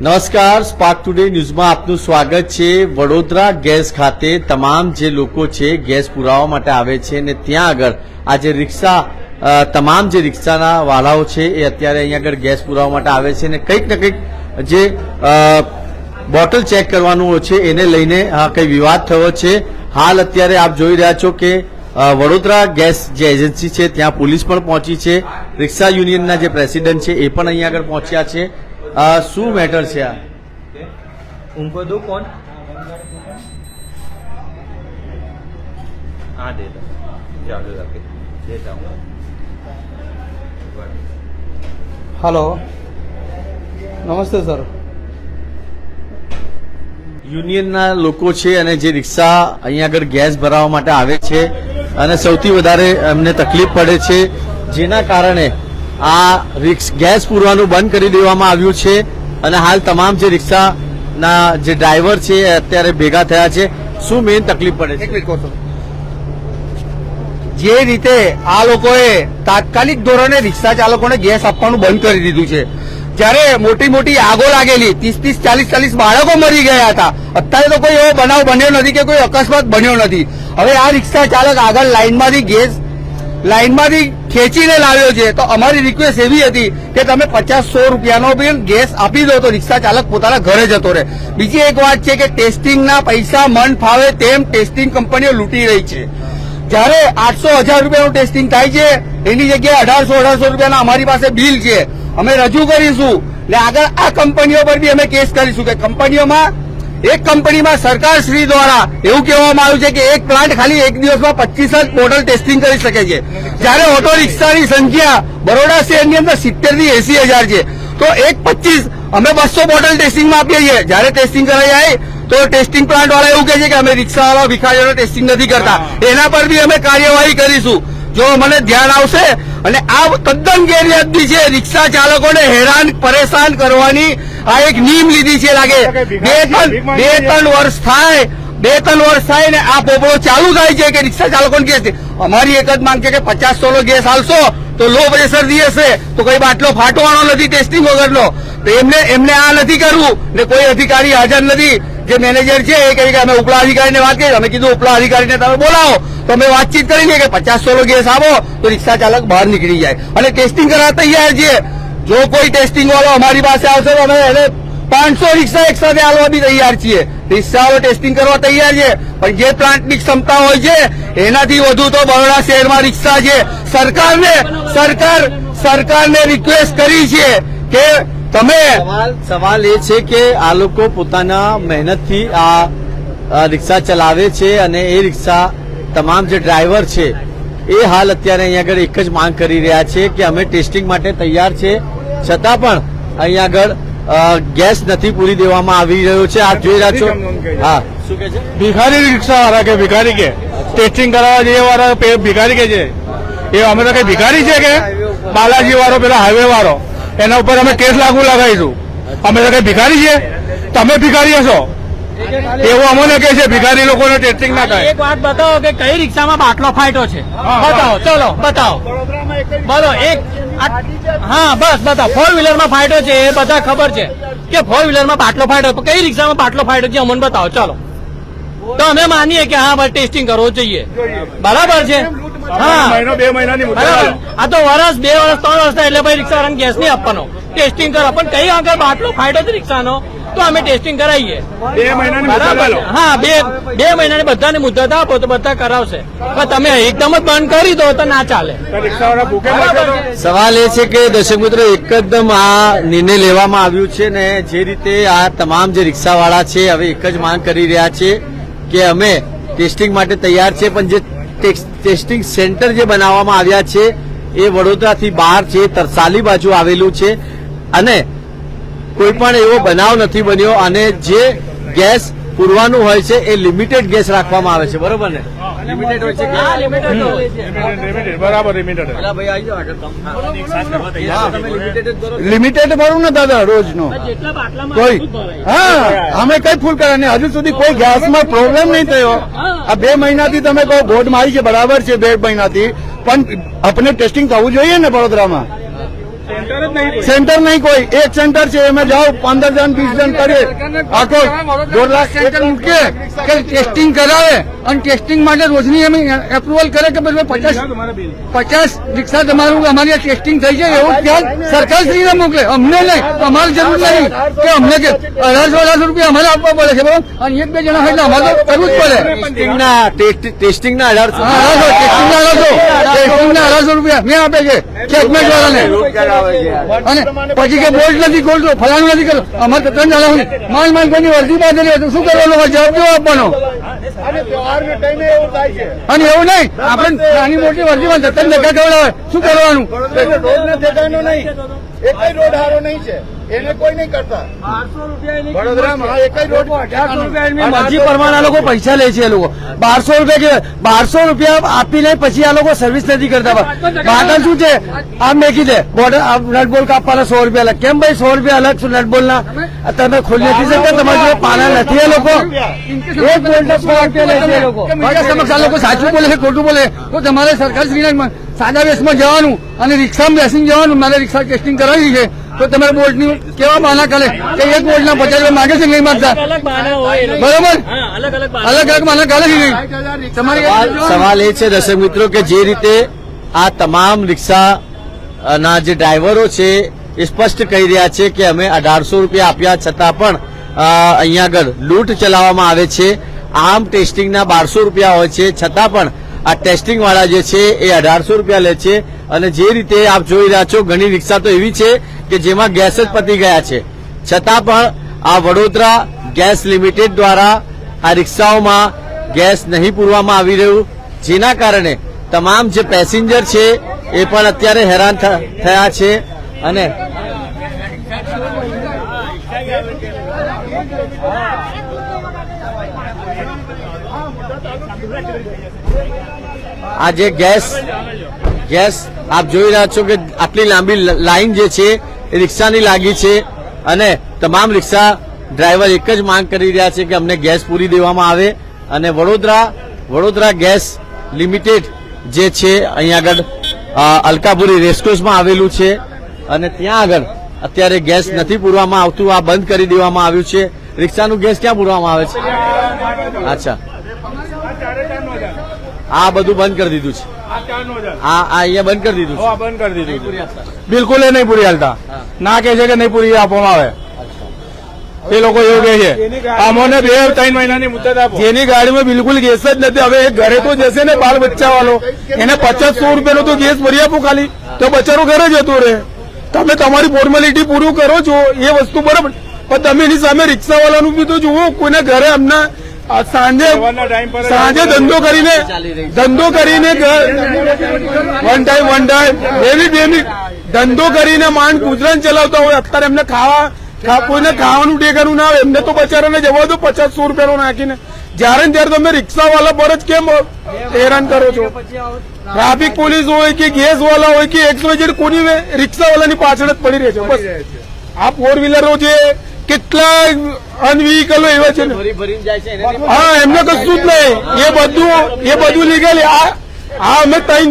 નમસ્કાર spark today ન્યૂઝમાં આપનું સ્વાગત છે. વડોદરા ગેસ ખાતે તમામ જે લોકો છે, ગેસ પુરાવા માટે આવે છે ને ત્યાં આગળ આ જે રિક્ષા તમામ જે રિક્ષાના વાળાઓ છે એ અત્યારે અહીંયા આગળ ગેસ પુરાવા માટે આવે છે ને કંઈક ને કંઈક જે બોટલ ચેક કરવાનું છે એને લઈને કંઈ વિવાદ થયો છે. હાલ અત્યારે આપ જોઈ રહ્યા છો કે વડોદરા ગેસ જે એજન્સી છે, ત્યાં પોલીસ પણ પહોંચી છે. રિક્ષા યુનિયનના જે પ્રેસિડેન્ટ છે એ પણ અહીંયા આગળ પહોંચ્યા છે. અ, શું મેટર છે આ उनको दो कौन हाँ दे दो जाओ जाके देता हूँ હલો નમસ્તે સર યુનિયનના લોકો છે અને જે રિક્ષા અહીંયા આગળ ગેસ ભરાવા માટે આવે છે અને સૌથી વધારે એમને તકલીફ પડે છે જેના કારણે આ રિક્ષ ગેસ પૂરવાનું બંધ કરી દેવામાં આવ્યું છે અને હાલ તમામ જે રિક્ષાના જે ડ્રાઈવર છે એ અત્યારે ભેગા થયા છે. શું મેઇન તકલીફ પડે છે. જે રીતે આ લોકોએ તાત્કાલિક ધોરણે રિક્ષા ચાલકોને ગેસ આપવાનું બંધ કરી દીધું છે. જ્યારે મોટી મોટી આગો લાગેલી ત્રીસ ત્રીસ ચાલીસ ચાલીસ બાળકો મરી ગયા હતા. અત્યારે તો કોઈ એવો બનાવ બન્યો નથી કે કોઈ અકસ્માત બન્યો નથી. હવે આ રિક્ષા ચાલક આગળ લાઈનમાંથી ગેસ લાઈનમાંથી ખેંચીને લાવ્યો છે. તો અમારી રિક્વેસ્ટ એવી હતી કે તમે પચાસ સો રૂપિયાનો બી ગેસ આપી દો તો રિક્ષા ચાલક પોતાના ઘરે જતો રહે. બીજી એક વાત છે કે ટેસ્ટિંગના પૈસા મન ફાવે તેમ ટેસ્ટિંગ કંપનીઓ લૂંટી રહી છે. જ્યારે આઠસો હજાર રૂપિયાનું ટેસ્ટિંગ થાય છે, એની જગ્યાએ અઢારસો અઢારસો રૂપિયાના અમારી પાસે બિલ છે. અમે રજૂ કરીશું ને આગળ આ કંપનીઓ પર બી અમે કેસ કરીશું કે કંપનીઓમાં એક કંપનીમાં સરકાર શ્રી દ્વારા એવું કહેવામાં આવ્યું છે કે એક પ્લાન્ટ ખાલી એક દિવસમાં પચીસ જ બોટલ ટેસ્ટિંગ કરી શકે છે. જ્યારે ઓટો રિક્ષાની સંખ્યા બરોડા શહેરની અંદર સિત્તેરથી એસી હજાર છે. તો એક પચીસ અમે બસો બોટલ ટેસ્ટિંગમાં આપીએ છીએ. જ્યારે ટેસ્ટિંગ કરાઈ જાય તો ટેસ્ટિંગ પ્લાન્ટ વાળા એવું કહે છે કે અમે રિક્ષાવાળા ભિખારીઓને ટેસ્ટિંગ નથી કરતા. એના પર બી અમે કાર્યવાહી કરીશું. જો મને ધ્યાન આવશે અને આ તદ્દન ગેરવ્યાજબી છે. રિક્ષા ચાલકોને હેરાન પરેશાન કરવાની આ એક નીમ લીધી છે લાગે. બે ત્રણ બે ત્રણ વર્ષ થાય. બે ત્રણ વર્ષ થાય ને આ પોપડો ચાલુ થાય છે કે રિક્ષા ચાલકોને ગેસ છે અમારી એક જ માંગ છે કે પચાસ સોનો ગેસ આવશો તો લો પ્રેશર હશે. તો કોઈ બાટલો ફાટવાનો નથી ટેસ્ટિંગ વગરનો. તો એમને એમને આ નથી કરવું ને કોઈ અધિકારી હાજર નથી. જે મેનેજર છે એ કહે કે અમે ઉપલા અધિકારીને વાત કરી અમે કીધું ઉપલા અધિકારીને તમે બોલાવો. તો અમે વાતચીત કરી લઈએ કે પચાસ સોનો ગેસ આવો તો રિક્ષા ચાલક બહાર નીકળી જાય. અને ટેસ્ટિંગ કરવા તૈયાર છીએ જો કોઈ ટેસ્ટિંગ વાળો અમારી પાસે આવશે તો અમે એને પાંચસો રિક્ષા એક સાથે આલવા બી તૈયાર છીએ. રિક્ષાઓ ટેસ્ટિંગ કરવા તૈયાર છે. પણ જે પ્લાન્ટની ક્ષમતા હોય છે, એનાથી વધુ તો બરોડા શહેરમાં રિક્ષા છે. સરકારને, સરકાર, સરકારને રિક્વેસ્ટ કરી છે કે તમે સવાલ એ છે કે આ લોકો પોતાના મહેનતથી આ રિક્ષા ચલાવે છે અને એ રિક્ષા તમામ જે ડ્રાઈવર છે, એ હાલ અત્યારે અહીંયા આગળ એક જ માંગ કરી રહ્યા છે કે અમે ટેસ્ટિંગ માટે તૈયાર છે. છતાં પણ અહીંયા આગળ ગેસ નથી પૂરી દેવામાં આવી રહ્યો છે. આપ જોઈ રહ્યા છો. હા. શું કે છે? ભિખારી રિક્ષા વાળા કે ભિખારી કે? ટેસ્ટિંગ કરાવવા જઈએ વાળા ભિખારી કે છે? એ અમે તો કઈ ભિખારી છે કે? બાલાજી વાળો પેલા હાઈવે વાળો. એના ઉપર અમે કેસ લાગુ લગાવીશું. અમે તો કઈ ભિખારી છે? તમે ભિખારી હશો? એવું અમને કે છે ભિખારી લોકોને ટેસ્ટિંગ ના થાય. એક વાત બતાવો કે કઈ રિક્ષામાં બાટલો ફાટ્યો છે? બતાવો ચલો બતાવો. બોલો એક હા બસ બધા ફોર વ્હીલરમાં ફાટ્યો છે એ બધા ખબર છે કે ફોર વ્હીલરમાં બાટલો ફાટ્યો કઈ રિક્ષામાં બાટલો ફાટ્યો છે અમને બતાવો. ચાલો. તો અમે માનીએ કે હા ભાઈ ટેસ્ટિંગ કરવું જોઈએ. બરાબર છે? હા. બે મહિના બરાબર. આ તો વર્ષ બે વર્ષ ત્રણ વર્ષ એટલે ભાઈ રિક્ષા ગેસ નહીં આપવાનો. ટેસ્ટિંગ કરો. પણ કઈ આગળ બાટલો ફાટ્યો છે રિક્ષાનો? તો અમે ટેસ્ટિંગ કરાવીએ. બે મહિનાની બરાબર. હા બે બે મહિનાની બધાને મુદ્દા આપો તો બધા કરાવશે. પણ તમે એકદમ જ બંધ કરી દો તો ના ચાલે. સવાલ એ છે કે દર્શક મિત્રો એકદમ આ નિર્ણય લેવામાં આવ્યું છે ને જે રીતે આ તમામ જે રિક્ષાવાળા છે હવે એક જ માંગ કરી રહ્યા છે કે અમે ટેસ્ટિંગ માટે તૈયાર છે પણ જે ટેસ્ટિંગ સેન્ટર જે બનાવવામાં આવ્યા છે એ વડોદરાથી બહાર છે તરસાલી બાજુ આવેલું છે. અને કોઈ પણ એવો બનાવ નથી બન્યો અને જે ગેસ પૂરવાનું હોય છે એ લિમિટેડ ગેસ રાખવામાં આવે છે. બરોબર ને? લિમિટેડ હોય છે બરાબર લિમિટેડ. ભરું ને દાદા રોજનો. જેટલા કોઈ. હા અમે કઈ ફૂલ કરે હજુ સુધી કોઈ ગેસમાં પ્રોબ્લેમ નહીં થયો. આ બે મહિનાથી તમે કહો બોર્ડ મારી છે બરાબર છે બે મહિનાથી. પણ આપણે ટેસ્ટિંગ થવું જોઈએ ને વડોદરામાં? સેન્ટર નહીં કોઈ. એક સેન્ટર છે એમાં જાઓ પંદર જણ વીસ જણ કરીએ. આખો દોઢ લાખ સેન્ટર મૂકે કે ટેસ્ટિંગ કરાવે અને ટેસ્ટિંગ માટે રોજની એમ એપ્રુવલ કરે કે ભાઈ પચાસ પચાસ રિક્ષા તમારું અમારી આ ટેસ્ટિંગ થઈ જાય એવું ખ્યાલ સરકાર શ્રીને મોકલે. અમને નહીં. અમારે જરૂર નહીં કે અમને કે અઢારસો અઢારસો રૂપિયા અમારે આપવા પડે છે બરાબર? અને એક બે જણા હોય અમારે તો કરવું જ પડે. ટેસ્ટિંગના ટેસ્ટ- ટેસ્ટિંગના અઢારસો. ના અઢારસો. ટેસ્ટિંગના અઢારસો. ટેસ્ટિંગના અઢારસો રૂપિયા મેં આપે છે. ચેકમેન્ટ વાળાને. અને પછી કે બોલ્ટ નથી ખોલતો ફલાણું નથી કરતો અમારે તો ત્રણ જણા માલ માલ કોઈની વર્દી બાંધેલી હોય તો શું કરવાનો? જવાબ કેવો આપવાનો? અને એવું નહીં. આપણે નાની મોટી વર્દીમાં જતન ધક્કા ખવડાવે. શું કરવાનું? મરજી પ્રમાણે આ લોકો પૈસા લે છે એ લોકો. બારસો રૂપિયા કે બારસો રૂપિયા આપીને પછી આ લોકો સર્વિસ નથી કરતા. બાટલ શું છે? આમ મેકી દે. બોર્ડર નટ બોલ કાપવાના સો રૂપિયા અલગ. કેમ ભાઈ? સો રૂપિયા અલગ શું નટ બોલ ના. તમે ખુલ્લી નથી શકતા તમારી જોડે પાના નથી એ લોકો. એક બોલ્ટ સો રૂપિયા લે છે એ લોકો. સમક્ષ આ લોકો સાચું બોલે છે ખોટું બોલે તો તમારે સરકાર શ્રીના સાદા વેશમાં જવાનું અને રિક્ષામાં બેસીને જવાનું. મારે રિક્ષા ટેસ્ટિંગ કરાવી છે. તો તમારે બોલ્ટની કેવા બહાના કરે કે એક બોલ્ટના પચાસ રૂપિયા માગે છે નહીં માગતા? બરોબર? અલગ અલગ નહીં? તમારી સવાલ એ છે દર્શક મિત્રો કે જે રીતે આ તમામ રિક્ષા ના જે ડ્રાઈવરો છે એ સ્પષ્ટ કહી રહ્યા છે કે અમે અઢારસો રૂપિયા આપ્યા છતાં પણ અહીંયા આગળ લૂંટ ચલાવવામાં આવે છે. આમ ટેસ્ટિંગના બારસો રૂપિયા હોય છે. છતાં પણ આ ટેસ્ટિંગ વાળા જે છે એ અઢારસો રૂપિયા લે છે. અને જે રીતે આપ જોઈ રહ્યા છો ઘણી રિક્ષા તો એવી છે કે જેમાં ગેસ જ પતી ગયા છે. છતાં પણ આ વડોદરા ગેસ લિમિટેડ દ્વારા આ રિક્ષાઓમાં ગેસ નહીં પૂરવામાં આવી રહ્યું. જેના કારણે તમામ જે પેસેન્જર છે એ પણ અત્યારે હેરાન થયા છે અને આ જે ગેસ ગેસ આપ જોઈ રહ્યા છો કે આટલી લાંબી લાઈન જે છે એ રિક્ષાની લાગી છે અને તમામ રિક્ષા ડ્રાઈવર એક જ માંગ કરી રહ્યા છે કે અમને ગેસ પૂરી દેવામાં આવે અને વડોદરા વડોદરા ગેસ લિમિટેડ જે છે અહીંયા આગળ અલકાપુરી રેસકોર્સમાં આવેલું છે અને ત્યાં આગળ અત્યારે ગેસ નથી પૂરવામાં આવતું, આ બંધ કરી દેવામાં આવ્યું છે. રિક્ષાનું ગેસ ક્યાં પૂરવામાં આવે છે? અચ્છા. આ બધું બંધ કરી દીધું છે. અહીંયા બંધ કરી દીધું છે. બંધ કરી દીધું બિલકુલ એ નહીં પૂરી હાલતા. ના કે છે કે નહીં પૂરી આપવામાં આવે. એ લોકો એવું કહે છે. અમોને બે ત્રણ મહિનાની મુદત આપો. જેની ગાડીમાં બિલકુલ ગેસ જ નથી. હવે એ ઘરે તો જશે ને બાળ બચ્ચા વાળો એને પચાસ સો રૂપિયાનો તો ગેસ ભરી આપો ખાલી. તો બચારો ઘરે જતો રહે. તમે તમારી ફોર્મેલિટી પૂરું કરો છો. એ વસ્તુ બરાબર. પણ તમે એની સામે રિક્ષા વાળાનું બી તો જુઓ કોઈના ઘરે અમને આ સાંજે સાંજે ધંધો કરીને ધંધો કરીને વન ટાઈમ વન ટાઈમ એવી બેની ધંધો કરીને માંડ ગુજરાન ચલાવતા હોય અત્યારે એમને ખાવા કોઈને ખાવાનું ટેકાનું ના આવે. એમને તો બચારાને જવા દો પચાસ સો રૂપિયાનો નાખીને. જ્યારે ને ત્યારે તમે રિક્ષાવાલા પર જ કેમ હેરાન કરો છો? ટ્રાફિક પોલીસ હોય કે ગેસ વાળા હોય કે એક્સ વાય કોની રિક્ષાવાલાની પાછળ જ પડી રહે છે. બસ. આ ફોર વ્હીલરો છે કેટલા અનવિકલો એવા છે ને. ભરી ભરીને જાય છે એને હા એમને કશું જ નહીં. એ બધું એ બધું લીગલી. આ આ અમે ત્રણ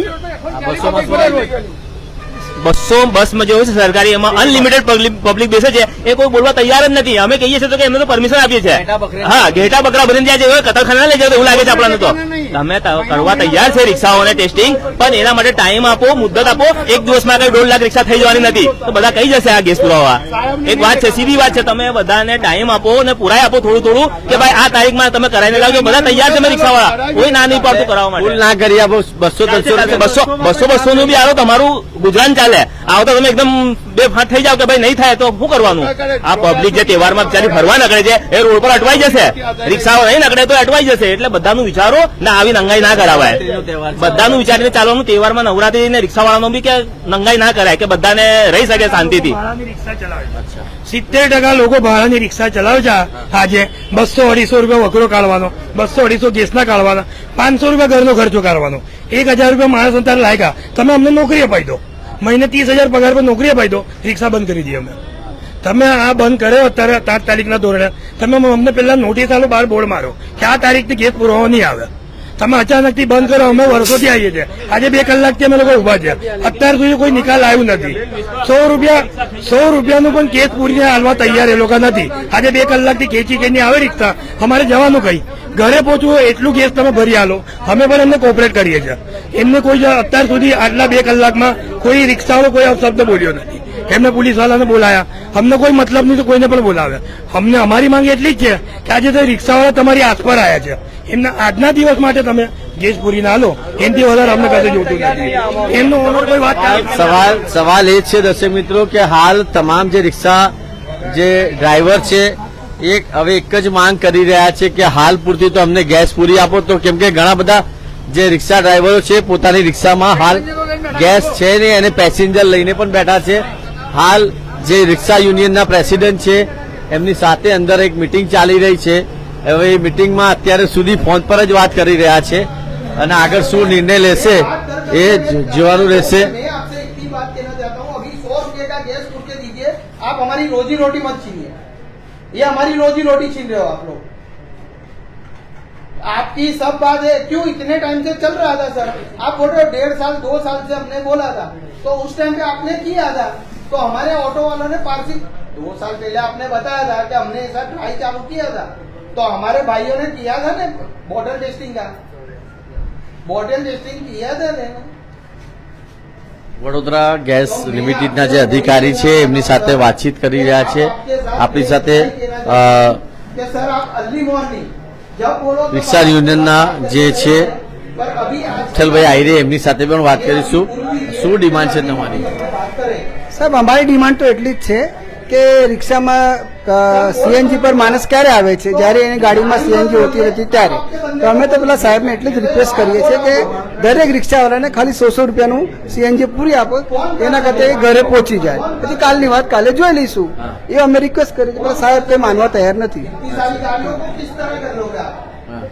બસો બસમાં જે હોય છે સરકારી એમાં અનલિમિટેડ પબ્લિક બેસે છે. એ કોઈ બોલવા તૈયાર જ નથી. અમે કહીએ છીએ તો કે એમને તો પરમિશન આપીએ છીએ. હા ઘેટા બકરા ભરીને જાય છે. હવે કતલખાના લઈ જાય એવું લાગે છે આપણને તો. તમે કરવા તૈયાર છે રિક્ષાઓને ટેસ્ટિંગ પણ એના માટે ટાઈમ આપો મુદ્દત આપો. એક દિવસમાં કઈ દોઢ લાખ રિક્ષા થઈ જવાની નથી. તો બધા કઈ જશે આ ગેસ પુરાવા. એક વાત છે સીધી વાત છે તમે બધાને ટાઈમ આપો અને પુરાય આપો થોડું થોડું કે ભાઈ આ તારીખમાં તમે કરાવીને લાવજો. બધા તૈયાર છે રિક્ષાવાળા. કોઈ ના નહીં પડતું કરાવવા માટે. ના કરી આપો બસો બસો બસો બસો નું બી આવો તમારું ગુજરાન ચાલે આવો આવતા તમે એકદમ બે ફાટ થઈ જાવ કે ભાઈ નહીં થાય તો શું કરવાનું? આ પબ્લિક જે તહેવારમાં બિચારી ફરવા નકળે છે, એ રોડ પર અટવાઈ જશે. રિક્ષાઓ નહીં નકળે તો અટવાઈ જશે. એટલે બધાનું વિચારો, ને આવી નંગાઈ ના કરાવાય. બધાનું વિચારીને ચાલવાનું તહેવારમાં નવરાત્રી ને રિક્ષાવાળાનો બી કે નંગાઈ ના કરાય, કે બધાને રહી શકે શાંતિથી. સિત્તેર ટકા લોકો ભાડાની રિક્ષા ચલાવે છે આજે. બસો અઢીસો રૂપિયા વકરો કાઢવાનો, બસો અઢીસો ગેસના કાઢવાના, પાંચસો રૂપિયા ઘરનો ખર્ચો કાઢવાનો. એક હજાર રૂપિયા માણસ અંતર લાયકા. તમે અમને નોકરી અપાઈ દો. મહિને ત્રીસ હજાર પગાર પર નોકરી અપાઈ દો, રિક્ષા બંધ કરી દઈએ અમે. તમે આ બંધ કર્યો અત્યારે સાત તારીખના ધોરણે. તમે અમને પહેલા નોટિસ આલો, બાર બોર્ડ મારો. કે આ તારીખથી ગેસ પુરવવા નહીં આવે. તમે અચાનકથી બંધ કરો, અમે વર્ષોથી આવીએ છીએ. આજે બે કલાકથી અમે લોકો ઊભા છે અત્યાર સુધી કોઈ નિકાલ આવ્યો નથી. સો રૂપિયા, સો રૂપિયાનું પણ કેસ પૂરીને હાલવા તૈયાર એ લોકો નથી. આજે બે કલાકથી ખેંચી ખેંચી આવે રિક્ષા. અમારે જવાનું કઈ? ઘરે પહોંચવું હોય એટલું કેસ તમે ભરી આલો. અમે પણ એમને કોપરેટ કરીએ છીએ. એમને કોઈ અત્યાર સુધી આટલા બે કલાકમાં કોઈ રિક્ષાવાળો કોઈ શબ્દ બોલ્યો નથી. એમને પોલીસ વાળાને બોલાયા? અમને કોઈ મતલબ નહીં તો કોઈને પણ બોલાવ્યા અમને અમારી માંગ એટલી જ છે કે આજે તો રિક્ષાવાળા તમારી આસપાસ આવ્યા છે. એમના આજના દિવસ માટે તમે ગેસ પૂરી ના લો. એનથી વધારે અમને કશે જોતું નથી. એમનો ઓનર કોઈ વાત સવાલ સવાલ એ છે દર્શક મિત્રો કે હાલ તમામ જે રિક્ષા જે ડ્રાઈવર છે એક હવે એક જ માંગ કરી રહ્યા છે કે હાલ પૂરતી તો અમને ગેસ પૂરી આપો તો કેમ કે ઘણા બધા જે રિક્ષા ડ્રાઈવરો છે પોતાની રિક્ષામાં હાલ ગેસ છે નહીં અને પેસેન્જર લઈને પણ બેઠા છે. હાલ જે રિક્ષા યુનિયનના પ્રેસિડેન્ટ છે એમની સાથે અંદર એક મિટિંગ ચાલી રહી છે હવે એ મિટિંગમાં અત્યારે સુધી ફોન પર જ વાત કરી રહ્યા છે અને આગળ શું નિર્ણય લેશે એ જ- જોવાનું રહેશે मैं आपसे एक ही बात कहना चाहता हूँ अभी सौ रुपए का गैस पूछ के दीजिए आप हमारी रोजी रोटी मत छीनिए ये हमारी रोजी रोटी छीन रहे हो आप लोग आपकी सब बात है क्यों इतने टाइम से चल रहा था सर आप बोल रहे हो डेढ़ साल दो साल से हमने बोला था तो उस टाइम पे आपने किया था तो हमारे ऑटो वालों ने पारसी दो साल पहले आपने बताया था कि हमने ऐसा ट्राई चालू किया था तो हमारे भाइयों ने किया था ना बॉटल टेस्टिंग का बॉटल टेस्टिंग किया था ना વડોદરા ગેસ લિમિટેડના જે અધિકારી છે એમની સાથે વાતચીત કરી રહ્યા છે આપણી સાથે અ, कि सर आप अर्ली मॉर्निंग जब बोलो तो રિક્ષા યુનિયનના જે છે पर अभी आज વિઠ્ઠલભાઈ આહિરે એમની સાથે પણ વાત કરીશું શું ડિમાન્ડ છે તમારી बात करें સાહેબ, અમારી ડિમાન્ડ તો એટલી જ છે કે રિક્ષામાં સીએનજી પર માણસ ક્યારે આવે છે? જ્યારે એની ગાડીમાં સીએનજી હોતી નથી ત્યારે. તો અમે તો પેલા સાહેબને એટલી જ રિક્વેસ્ટ કરીએ છીએ કે દરેક રિક્ષાવાળાને ખાલી સો સો રૂપિયાનું સીએનજી પૂરી આપો, એના કરતાં એ ઘરે પહોંચી જાય. પછી કાલની વાત કાલે જોઈ લઈશું. એ અમે રિક્વેસ્ટ કરીએ છીએ સાહેબ કંઈ માનવા તૈયાર નથી.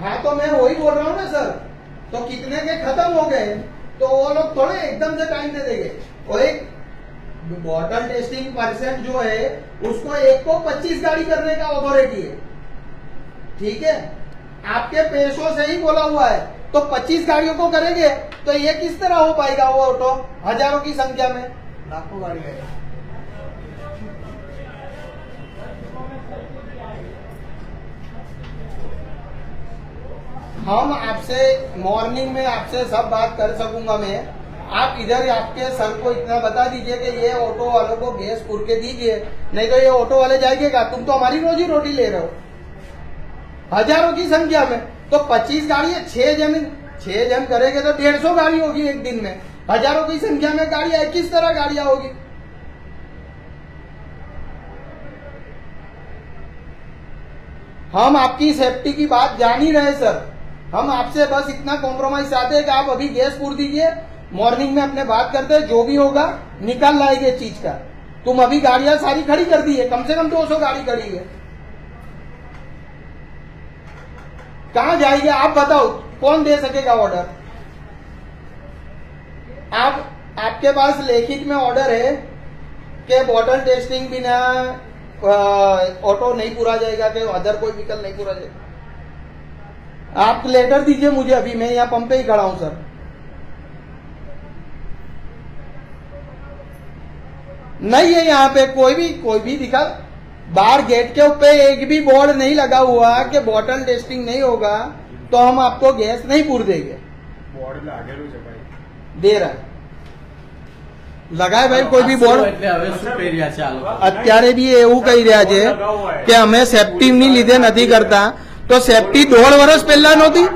हाँ तो मैं वही बोल रहा हूँ ना सर तो कितने के खत्म हो गए तो वो लोग थोड़े एकदम से टाइम दे देंगे और एक बॉटल टेस्टिंग परसेंट जो है उसको एक को 25 गाड़ी करने का अथॉरिटी है ठीक है आपके पेशों से ही बोला हुआ है तो 25 गाड़ियों को करेंगे तो ये किस तरह हो पाएगा वो ऑटो हजारों की संख्या में लाखों गाड़ी है हम आपसे मॉर्निंग में आपसे सब बात कर सकूँगा मैं। आप इधर आपके सर को इतना बता दीजिए कि ये ऑटो वालों को गैस पुर के दीजिए। नहीं तो ये ऑटो वाले जाएँगे तुम तो हमारी रोजी रोटी ले रहे हो। हज़ारों की संख्या में। तो 25 गाड़ी छह जन छह जन करेंगे तो डेढ़ सौ गाड़ी होगी एक दिन में। हज़ारों की संख्या में गाड़ियाँ किस तरह गाड़ियाँ होगी? हम आपकी सेफ्टी की बात जान ही रहे सर हम आपसे बस इतना कॉम्प्रोमाइज चाहते हैं कि आप अभी गैस पूर दीजिए मॉर्निंग में अपने बात करते हैं, जो भी होगा, निकाल लाएँगे चीज़ का। तुम अभी गाड़ियाँ सारी खड़ी कर दी है कम से कम 200 गाड़ी खड़ी है। कहा जाएगी? आप बताओ, कौन दे सकेगा ऑर्डर आप, आपके पास लेखित में ऑर्डर है कि बॉटल टेस्टिंग बिना ऑटो नहीं पूरा जाएगा, कि अदर कोई व्हीकल नहीं पूरा जाएगा। आप लेटर दीजिए मुझे अभी मैं यहाँ पंप पे ही खड़ा हूं सर नहीं है यहाँ पे कोई भी कोई भी दिखा बाहर गेट के ऊपर एक भी बोर्ड नहीं लगा हुआ कि बॉटल टेस्टिंग नहीं होगा तो हम आपको गैस नहीं पूर देंगे दे रहा है लगाए भाई कोई भी बोर्ड એટલે હવે શું કહી રહ્યા છે આ લોકો અત્યારે બી એવું કહી રહ્યા છે કે અમે સેફ્ટીની લીધે નથી કરતા તો સેફટી દોઢ વર્ષ પહેલા નહોતી?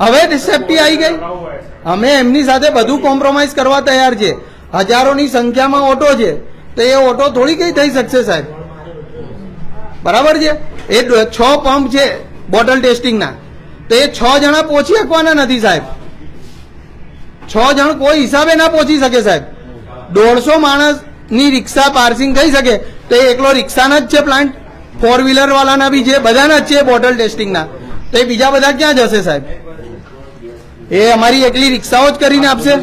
હવે સેફટી આવી ગઈ? અમે એમની સાથે બધું કોમ્પ્રોમાઇઝ કરવા તૈયાર છે. હજારોની સંખ્યામાં ઓટો છે. તો એ ઓટો થોડી કઈ થઈ શકશે સાહેબ? બરાબર છે? એ છ પંપ છે બોટલ ટેસ્ટિંગના. તો એ છ જણા પહોંચી શકવાના નથી સાહેબ. છ જણ કોઈ હિસાબે ના પહોંચી શકે સાહેબ. દોઢસો માણસની રિક્ષા પાર્સિંગ થઈ શકે. તો એ એકલો રિક્ષાના જ છે પ્લાન્ટ ફોર વ્હીલર વાળાના બી છે, બધાના જ છે બોટલ ટેસ્ટિંગના તો એ બીજા બધા ક્યાં જશે સાહેબ? એ અમારી એકલી રિક્ષાઓ જ કરીને આપશે.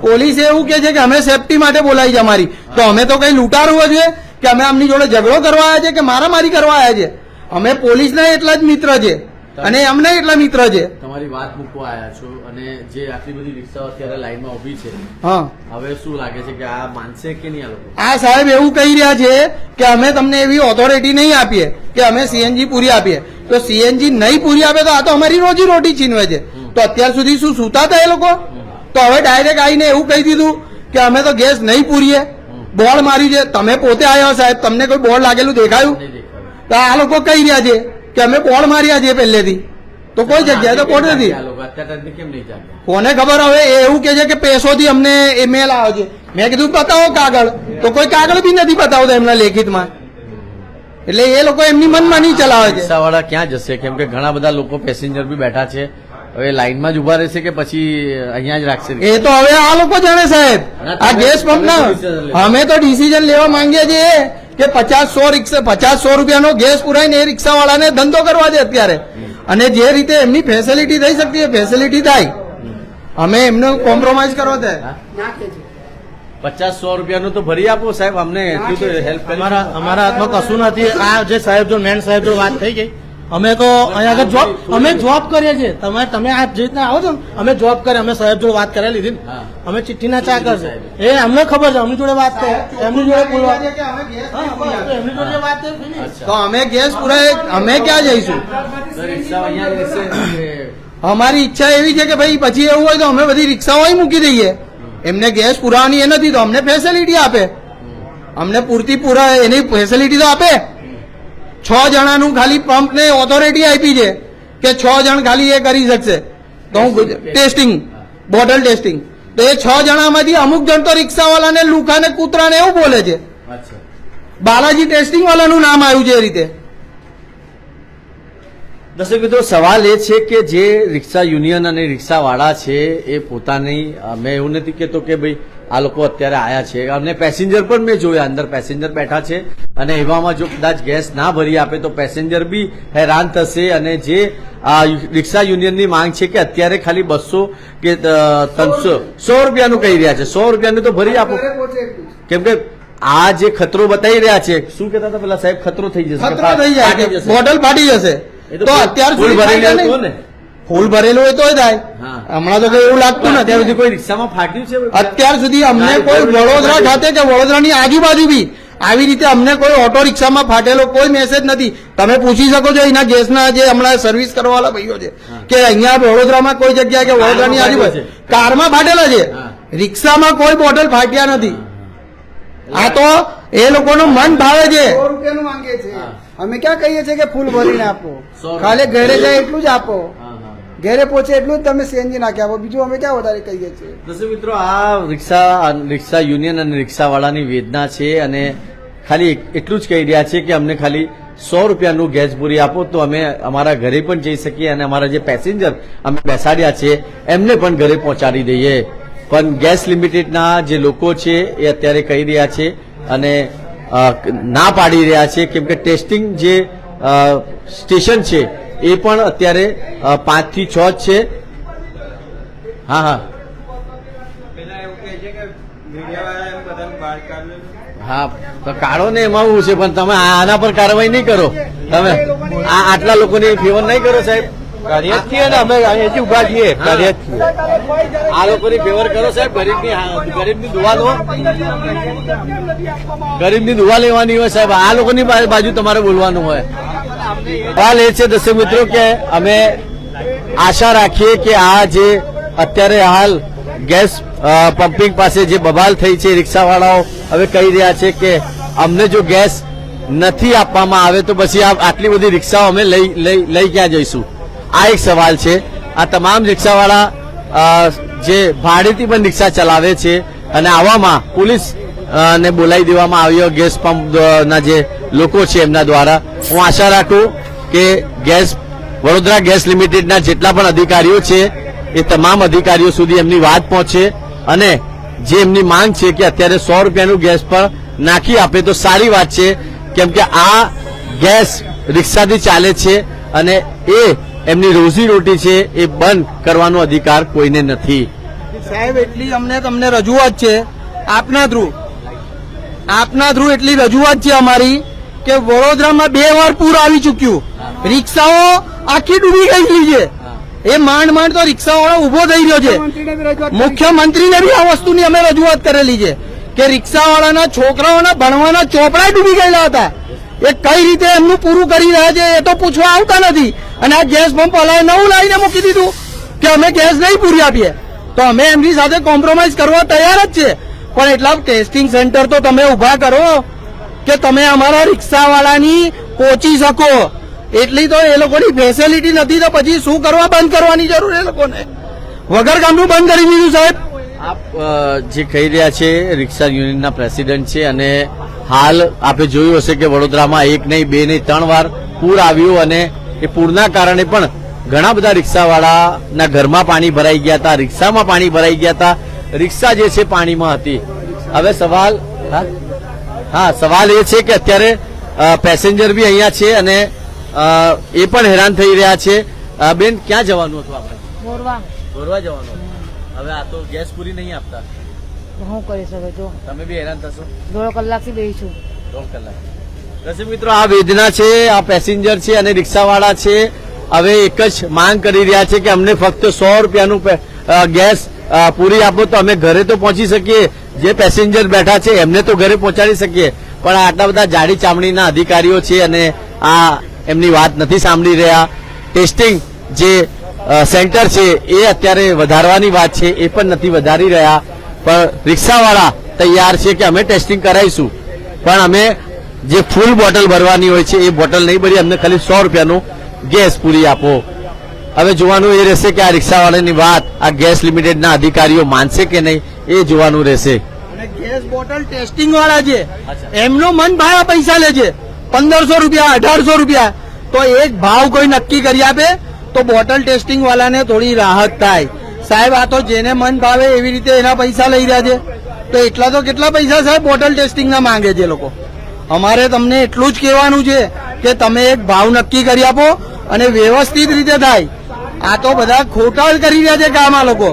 પોલીસ એવું કે છે કે અમે સેફટી માટે બોલાવી છે અમારી. તો અમે તો કઈ લૂંટારવો છે કે અમે આમની જોડે ઝઘડો કરવા આવ્યા છે કે મારામારી કરવા આવ્યા છે? અમે પોલીસના એટલા જ મિત્ર છે. અને અમને એટલા મિત્ર છે. તમારી વાત મૂકવા આવ્યા છો અને જે આટલી બધી રિક્ષાઓ અત્યારે લાઈનમાં ઊભી છે હા. હવે શું લાગે છે કે આ માનશે કે નહીં આ લોકો? આ સાહેબ એવું કહી રહ્યા છે કે અમે તમને એવી ઓથોરિટી નહીં આપીએ કે અમે સીએનજી પૂરી આપીએ. તો સીએનજી નહીં પૂરી આપે તો આ તો અમારી રોજી રોટી છીનવે છે. તો અત્યાર સુધી શું સૂતા હતા એ લોકો? તો હવે ડાયરેક્ટ આવીને એવું કહી દીધું કે અમે તો ગેસ નહીં પૂરીએ. બોર્ડ માર્યું છે. તમે પોતે આવ્યા સાહેબ. તમને કોઈ બોર્ડ લાગેલું દેખાયું? દેખાયું. તો આ લોકો કહી રહ્યા છે. કે અમે કોણ માર્યા છીએ પહેલેથી? તો કોઈ જગ્યાએ તો બોર્ડ નથી આ લોકો અત્યારે ટાઈમે કેમ નહીં જાગે કોને ખબર હવે? એવું કે છે કે પેસોથી અમને એ મેલ આવે છે. મેં કીધું બતાવો કાગળ. તો કોઈ કાગળ બી નથી બતાવતા એમના લેખિતમાં. એટલે એ લોકો એમની મનમાની ચલાવે છે. રિક્ષાવાળા ક્યાં જશે? કેમ કે ઘણા બધા લોકો પેસેન્જર બી બેઠા છે. હવે લાઈનમાં જ ઊભા રહેશે કે પછી અહીંયા જ રાખશે એ તો હવે આ લોકો જાણે સાહેબ. આ ગેસ પંપ ના અમે તો ડિસિઝન લેવા માંગીએ છીએ. કે પચાસ સો રિક્ષા પચાસ સો રૂપિયાનો ગેસ પુરાઈને એ રિક્ષાવાળાને ધંધો કરવા દે અત્યારે. અને જે રીતે એમની ફેસિલિટી થઈ શકતી એ ફેસિલિટી થાય. અમે એમનો કોમ્પ્રોમાઇઝ કરવો તે પચાસ સો રૂપિયાનું તો ભરી આપો સાહેબ અમને એટલું તો હેલ્પ કરી. અમારા અમારા હાથમાં કશું નથી. આ જે સાહેબ જો મેન સાહેબ જો વાત થઈ ગઈ અમે તો અહીંયા આગળ જોબ અમે જોબ કરીએ છીએ. તમે તમે આ જે રીતના આવો છો ને અમે જોબ કરીએ અમે સાહેબ જોડે વાત કરાવી લીધી ને. હા. અમે ચિઠ્ઠીના ચા કરશે. એ અમને ખબર છે અમની જોડે વાત કરે એમની જોડે કોઈ વાત કે અમે ગેસ હા, બસ, તો એમની જોડે વાત તો અમે ગેસ પૂરા અમે ક્યાં જઈશું? અમારી ઈચ્છા એવી છે કે ભાઈ પછી એવું હોય તો અમે બધી રિક્ષાઓ મૂકી દઈએ. એમને ગેસ પુરાવાની એ નથી તો અમને ફેસિલિટી આપે. અમને પૂરતી પૂરા એની ફેસિલિટી તો આપે. છ જણાનું ખાલી પંપ ને ઓથોરિટી આપી છે કે છ જણ ખાલી એ કરી શકશે. તો હું ટેસ્ટિંગ બોટલ ટેસ્ટિંગ તો એ છ જણામાંથી અમુક જણ તો રિક્ષાવાળાને લુખાને કૂતરાને એવું બોલે છે. બાલાજી ટેસ્ટિંગ વાળાનું નામ આવ્યું છે એ રીતે. દર્શક મિત્રો સવાલ એ છે કે જે રિક્ષા યુનિયન અને રિક્ષાવાળા છે એ પોતાની મેં એવું નથી કહેતો કે ભાઈ આ લોકો અત્યારે આયા છે. અને પેસેન્જર પણ મેં જોયા. અંદર પેસેન્જર બેઠા છે. અને એવામાં જો કદાચ ગેસ ના ભરી આપે તો પેસેન્જર બી હેરાન થશે. અને જે આ રિક્ષા યુનિયનની માંગ છે કે અત્યારે ખાલી બસો કે ત્રણસો સો રૂપિયાનું કહી રહ્યા છે. સો રૂપિયાનું તો ભરી આપો. કેમ કે આ જે ખતરો બતાવી રહ્યા છે શું કેતા હતા પેલા સાહેબ? ખતરો થઈ જશે. ખતરો થઈ જાય. બોટલ ફાટી જશે. તો અત્યાર સુધી નહીં. ને. ફૂલ ભરેલું હોય તો થાય. હમણાં તો કઈ એવું લાગતું નથી. અત્યાર સુધી કોઈ રિક્ષામાં ફાટ્યું છે? અત્યાર સુધી અમને કોઈ વડોદરા ખાતે કે વડોદરાની આજુબાજુ બી આવી રીતે અમને કોઈ ઓટો રિક્ષામાં ફાટેલો કોઈ મેસેજ નથી. તમે પૂછી શકો છો એના ગેસના જે હમણાં સર્વિસ કરવાવાળા ભાઈઓ છે કે અહીંયા વડોદરામાં કોઈ જગ્યાએ કે વડોદરાની આજુબાજુ કારમાં ફાટેલા છે. રિક્ષામાં કોઈ બોટલ ફાટ્યા નથી. આ તો એ લોકોનું મન ભાવે છે. સો રૂપિયાનું માંગે છે. અમે ક્યાં કહીએ છીએ કે ફૂલ ભરીને આપો. ખાલી ઘરે જાય એટલું જ આપો. ઘરે પહોંચે એટલું જ તમે સીએનજી નાખી આપો બીજું અમે ક્યાં વધારે કહીએ છીએ? દર્શક મિત્રો, આ રિક્ષા રિક્ષા યુનિયન અને રિક્ષાવાળાની વેદના છે અને ખાલી એટલું જ કહી રહ્યા છે કે અમને ખાલી સો રૂપિયાનું ગેસ પૂરી આપો તો અમે અમારા ઘરે પણ જઈ શકીએ અને અમારા જે પેસેન્જર અમે બેસાડ્યા છે, એમને પણ ઘરે પહોંચાડી દઈએ. પણ ગેસ લિમિટેડના જે લોકો છે એ અત્યારે કહી રહ્યા છે અને ના પાડી રહ્યા છે કેમ કે ટેસ્ટિંગ જે સ્ટેશન છે એ પણ અત્યારે પાંચ પાંચથી છ જ છે. હા હા. એવું હા તો કાઢો ને એમાં શું છે પણ તમે આના પર કાર્યવાહી નહીં કરો. તમે આ આટલા લોકોની ફેવર નહીં કરો સાહેબ. કરીએ છીએ ને અમે ઊભા છીએ. કરીએ છીએ. આ લોકોની ફેવર કરો સાહેબ. ગરીબની ગરીબની દુવા લો. ગરીબની દુવા લેવાની હોય સાહેબ. આ લોકોની બાજુ તમારે બોલવાનું હોય. સવાલ એ છે, દર્શક મિત્રો, કે અમે આશા રાખીએ કે આ જે અત્યારે હાલ ગેસ પંપિંગ પાસે જે બબાલ થઈ છે, રિક્ષાવાળાઓ હવે કહી રહ્યા છે કે અમને જો ગેસ નથી આપવામાં આવે તો પછી આટલી બધી રિક્ષાઓ અમે લઈ લઈ લઈ ક્યાં જઈશું? આ એક સવાલ છે. આ તમામ રિક્ષાવાળા જે ભાડેથી પણ રિક્ષા ચલાવે છે અને આવામાં પોલીસ ને બોલાવી દેવામાં આવ્યો. ગેસ પંપ ના જે લોકો છે એમના દ્વારા. હું આશા રાખું કે ગેસ, વડોદરા ગેસ લિમિટેડના જેટલા પણ અધિકારીઓ છે, એ તમામ અધિકારીઓ સુધી એમની વાત પહોંચે અને જે એમની માંગ છે કે અત્યારે સો રૂપિયાનું ગેસ પર નાખી આપે તો સારી વાત છે. કેમ કે આ ગેસ રિક્ષાથી ચાલે છે અને એ એમની રોજીરોટી છે, એ બંધ કરવાનો અધિકાર કોઈને નથી. સાહેબ, એટલી અમને તમને રજૂઆત છે. આપના થ્રુ આપના થ્રુ એટલી રજૂઆત છે અમારી કે વડોદરામાં બે વાર પૂર આવી ચૂક્યું. રિક્ષાઓ આખી ડૂબી ગયેલી છે. એ માંડ માંડ તો રિક્ષાવાળો ઊભો થઈ રહ્યો છે. મુખ્યમંત્રીને બી આ વસ્તુની અમે રજૂઆત કરેલી છે કે રિક્ષાવાળાના છોકરાઓના ભણવાના ચોપડા ડૂબી ગયેલા હતા. એ કઈ રીતે એમનું પૂરું કરી રહ્યા છે એ તો પૂછવા આવતા નથી. અને આ ગેસ પંપ વાળાએ નવું લાવીને મૂકી દીધું કે અમે ગેસ નહીં પૂરી આપીએ. તો અમે એમની સાથે કોમ્પ્રોમાઇઝ કરવા તૈયાર જ છે. પણ એટલા ટેસ્ટિંગ સેન્ટર તો તમે ઊભા કરો કે તમે અમારા રિક્ષાવાળાની પહોંચી શકો. એટલી તો એ લોકોની ફેસિલિટી નથી તો પછી શું કરવા બંધ કરવાની જરૂર એ લોકોને? વગર કામનું બંધ કરી દીધું સાહેબ. આપ જે કહી રહ્યા છે, રિક્ષા યુનિયનના પ્રેસિડેન્ટ છે અને હાલ આપે જોયું હશે કે વડોદરામાં એક નહીં, બે નહીં, ત્રણ વાર પૂર આવ્યું અને એ પૂરના કારણે પણ ઘણા બધા રિક્ષાવાળાના ઘરમાં પાણી ભરાઈ ગયા હતા, રિક્ષામાં પાણી ભરાઈ ગયા હતા. રિક્ષા જે છે પાણીમાં હતી. હવે સવાલ હા? હા સવાલ એ છે કે અત્યારે પેસેન્જર બી અહીંયા છે અને એ પણ હેરાન થઈ રહ્યા છે. બેન ક્યાં જવાનું હતું આપણે? મોરવા ગોરવા જવાનું હવે આ તો ગેસ પૂરી નહીં આપતા. હું કરી શકે જો. તમે બી હેરાન થશો? દોઢ કલાકથી છું દોઢ કલાક. રસિક મિત્રો આ વેદના છે આ પેસેન્જર છે અને રિક્ષાવાળા છે. હવે એક જ માંગ કરી રહ્યા છે કે અમને ફક્ત સો રૂપિયાનું ગેસ પૂરી આપો તો અમે ઘરે તો પહોંચી શકીએ. જે પેસેન્જર બેઠા છે, એમને તો ઘરે પહોંચાડી શકીએ. પણ આટલા બધા જાડી ચામડીના અધિકારીઓ છે અને આ એમની વાત નથી સાંભળી રહ્યા. ટેસ્ટિંગ જે સેન્ટર છે, એ અત્યારે વધારવાની વાત છે, એ પણ નથી વધારી રહ્યા. પણ રિક્ષાવાળા તૈયાર છે કે અમે ટેસ્ટિંગ કરાવીશું. પણ અમે જે ફૂલ બોટલ ભરવાની હોય છે, એ બોટલ નહીં ભરી અમને ખાલી સો રૂપિયાનું ગેસ પૂરી આપો. હવે જોવાનું એ રહેશે કે આ રિક્ષાવાળાની વાત આ ગેસ લિમિટેડના અધિકારીઓ માનશે કે નહીં, એ જોવાનું રહેશે. ગેસ બોટલ ટેસ્ટિંગ વાળા છે. એમનો મન ભાવ પૈસા લે છે. પંદરસો રૂપિયા, અઢારસો રૂપિયા. તો એક ભાવ કોઈ નક્કી કરી આપે, તો બોટલ ટેસ્ટિંગ વાળાને થોડી રાહત થાય. સાહેબ, આ તો જેને મન ભાવે એવી રીતે એના પૈસા લઈ રહ્યા છે. તો એટલા તો કેટલા પૈસા સાહેબ બોટલ ટેસ્ટિંગ ના માંગે છે લોકો? અમારે તમને એટલું જ કહેવાનું છે કે તમે એક ભાવ નક્કી કરી આપો અને વ્યવસ્થિત રીતે થાય. આ તો બધા ખોટા જ કરી રહ્યા છે કામ આ લોકો.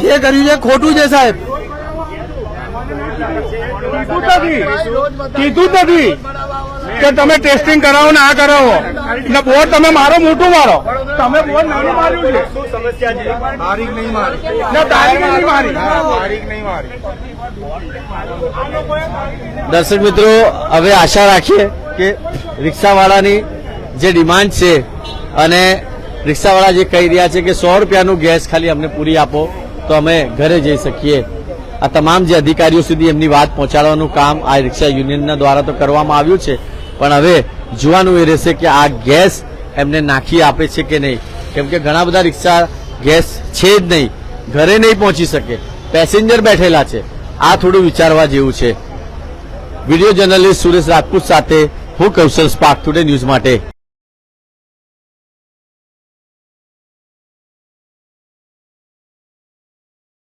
જે કર્યું છે ખોટું છે સાહેબ. કીધું નથી. કે તમે ટેસ્ટિંગ કરાવો ને આ કરાવો. એટલે બોર્ડ તમે મારો મોટું મારો. તમે બોર્ડ નાનું માર્યું છે. શું સમસ્યા છે? તારીખ નહીં મારી. તારીખ નહીં મારી. તારીખ નહીં મારી. દર્શક મિત્રો હવે આશા રાખીએ કે રિક્ષાવાળાની જે ડિમાન્ડ છે અને રિક્ષાવાળા જે કહી રહ્યા છે કે સો રૂપિયાનું ગેસ ખાલી અમને પૂરી આપો, તો અમે ઘરે જઈ શકીએ. આ તમામ જે અધિકારીઓ સુધી એમની વાત પહોંચાડવાનું કામ આ રિક્ષા યુનિયનના દ્વારા તો કરવામાં આવ્યું છે. પણ હવે જોવાનું એ રહેશે કે આ ગેસ એમને નાખી આપે છે કે નહીં. કેમ કે ઘણા બધા રિક્ષા ગેસ છે જ નહીં. ઘરે નહીં પહોંચી શકે. પેસેન્જર બેઠેલા છે. આ થોડું વિચારવા જેવું છે. વીડિયો જર્નલિસ્ટ સુરેશ રાજપૂત સાથે હું કૌશલ સ્પાર્ક ટુડે ન્યૂઝ માટે.